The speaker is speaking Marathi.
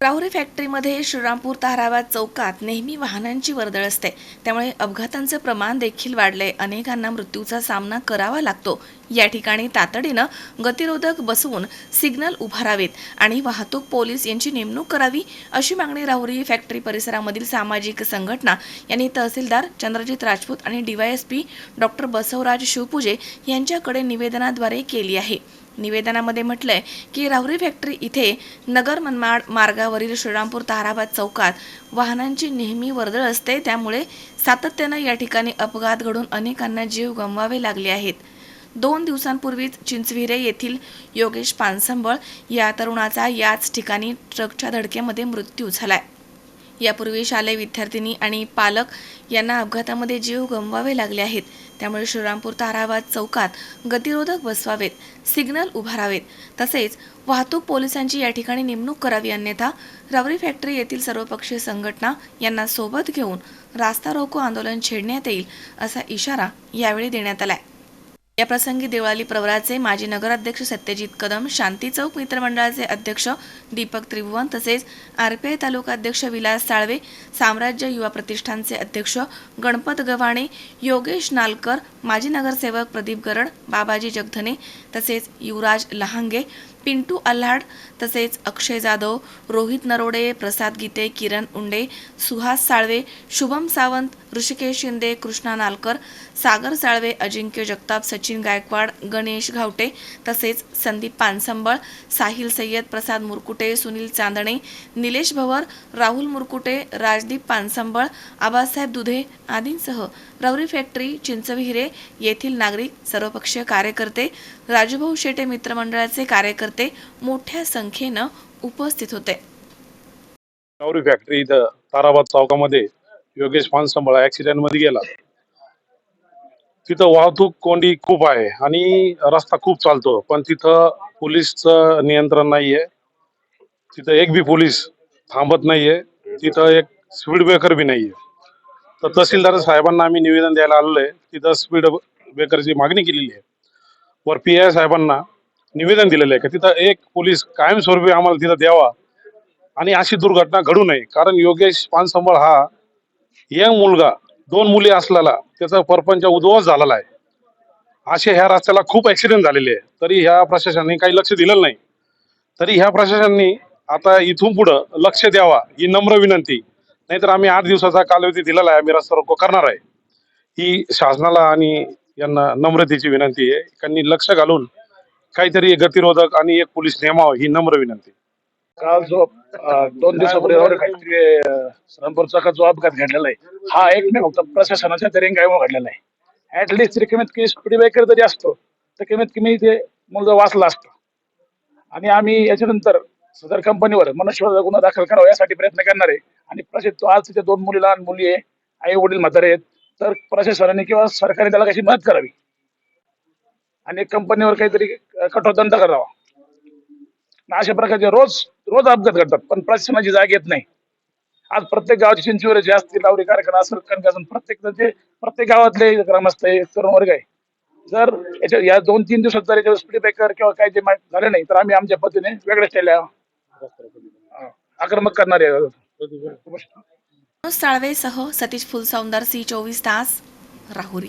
राहुरी फॅक्टरीमध्ये श्रीरामपूर ताराबाद चौकात नेहमी वाहनांची वर्दळ असते. त्यामुळे अपघातांचं प्रमाण देखील वाढलंय. अनेकांना मृत्यूचा सामना करावा लागतो. या ठिकाणी तातडीनं गतिरोधक बसवून सिग्नल उभारावेत आणि वाहतूक पोलीस यांची नेमणूक करावी अशी मागणी राहुरी फॅक्टरी परिसरामधील सामाजिक संघटना यांनी तहसीलदार चंद्रजित राजपूत आणि डीवायएसपी डॉक्टर बसवराज शिवपूजे यांच्याकडे निवेदनाद्वारे केली आहे. निवेदनामध्ये म्हटलंय की राहुरी फॅक्टरी इथे नगर मनमाड मार्गावरील श्रीरामपूर ताराबाद चौकात वाहनांची नेहमी वर्दळ असते. त्यामुळे सातत्यानं या ठिकाणी अपघात घडून अनेकांना जीव गमवावे लागले आहेत. दोन दिवसांपूर्वीच चिंचविरे येथील योगेश पानसंबळ या तरुणाचा याच ठिकाणी ट्रकच्या धडकेमध्ये मृत्यू झालाय. यापूर्वी शालेय विद्यार्थिनी आणि पालक यांना अपघातामध्ये जीव गमवावे लागले आहेत. त्यामुळे श्रीरामपूर ताराबाद चौकात गतिरोधक बसवावेत सिग्नल उभारावेत. तसेच वाहतूक पोलिसांची या ठिकाणी नेमणूक करावी अन्यथा रबरी फॅक्टरी येथील सर्वपक्षीय संघटना यांना सोबत घेऊन रास्ता रोको आंदोलन छेडण्यात येईल असा इशारा यावेळी देण्यात आलाय. या प्रसंगी देवळाली प्रवराचे माजी नगराध्यक्ष सत्यजित कदम शांती चौक मित्रमंडळाचे अध्यक्ष दीपक त्रिभुवन तसेच आरपीआय तालुका अध्यक्ष विलास साळवे साम्राज्य युवा प्रतिष्ठानचे अध्यक्ष गणपत गव्हाणे योगेश नालकर माजी नगरसेवक प्रदीप गरड बाबाजी जगधने तसेच युवराज लहांगे पिंटू अल्हाड तसेच अक्षय जाधव रोहित नरोडे प्रसाद गीते किरण उंडे सुहास साळवे शुभम सावंत ऋषिकेश शिंदे कृष्णा नालकर सागर साळवे अजिंक्य जगताप सचिन गायकवाड गणेश घावटे तसेच संदीप पानसंबळ साहिल सय्यद प्रसाद मुरकुटे सुनील चांदणे निलेश भवर राहुल मुरकुटे राजदीप पानसंबळ आबासाहेब दुधे आदींसह रवरी फॅक्टरी चिंचविहिरे येथील नागरिक सर्वपक्षीय कार्यकर्ते राजूभाऊ शेटे मित्रमंडळाचे कार्यकर्ते मोठ्या संख्येनं उपस्थित होते. नवरी फॅक्टरी इथं ताराबाद चौकामध्ये योगेश पानसंबळा ऍक्सिडेंटमध्ये गेला. तिथं वाहतूक कोंडी खूप आहे आणि रस्ता खूप चालतो पण तिथं पोलीसचं नियंत्रण नाहीये. तिथं एक बी पोलीस थांबत नाहीये. तिथं एक स्पीड ब्रेकर बी नाहीये. तर तहसीलदार साहेबांना आम्ही निवेदन द्यायला आलेलो आहे. तिथं स्पीड ब्रेकरची मागणी केलेली आहे. वर पी आय साहेबांना निवेदन दिलेलं आहे की? तिथं एक पोलीस कायमस्वरूपी आम्हाला तिथं द्यावा. आणि अशी दुर्घटना घडू नये. कारण योगेश पानसंबळ हा यंग मुलगा दोन मुली असलेला त्याचा परपंच उद्ध्वस्त झालेला आहे. असे ह्या रस्त्याला खूप ॲक्सिडेंट झालेले आहे. तरी ह्या प्रशासनाने काही लक्ष दिलेलं नाही. तरी ह्या प्रशासनाने आता इथून पुढं लक्ष द्यावा ही नम्र विनंती. नाहीतर आम्ही आठ दिवसाचा कालावधी दिलेला आहे. आम्ही रस्ता रोको करणार आहे. ही शासनाला आणि यांना नम्रतेची विनंती आहे. त्यांनी लक्ष घालून काहीतरी गतिरोधक आणि एक पोलीस नेमाव ही नम्र विनंती. काल जो दोन दिवसापूर्वी रवरी जो अपघात घडलेला आहे हा एक नाही फक्त प्रशासनाच्या तरी गायमुळे घडलेला आहे. ऍटलिस्ट तरी कमीत कमी स्पीड ब्रेकर जरी असतो तर कमीत कमी ते मुलगा वाचला असतो. आणि आम्ही याच्यानंतर सदर कंपनीवर मनुष्यवध गुन्हा दाखल करावा यासाठी प्रयत्न करणार आहे. आणि प्रशासन आज तिथे दोन मुली लहान मुली आहे आई वडील म्हातारे आहेत तर प्रशासनाने किंवा सरकारने त्याला कशी मदत करावी? आणि कंपनीवर काहीतरी कठोर दंड करावा. अशा प्रकारचे रोज रोज अपघात घडतात पण प्रशासनाची जाग येत नाही. आज प्रत्येक गावाची चिंचवरे जे असतील लावरी कारखाना असेल असेल प्रत्येक जे प्रत्येक गावातले ग्रामस्थ आहे तरुण वर्ग आहे. जर याच्या या दोन तीन दिवसात जर याच्यावर स्पीड ब्रेकर किंवा काही जे झाले नाही तर आम्ही आमच्या पद्धतीने वेगळ्या अं, आक्रमक करणार आहे. साळवेसह सतीश फुलसौंदर सी चोवीस तास राहुरी.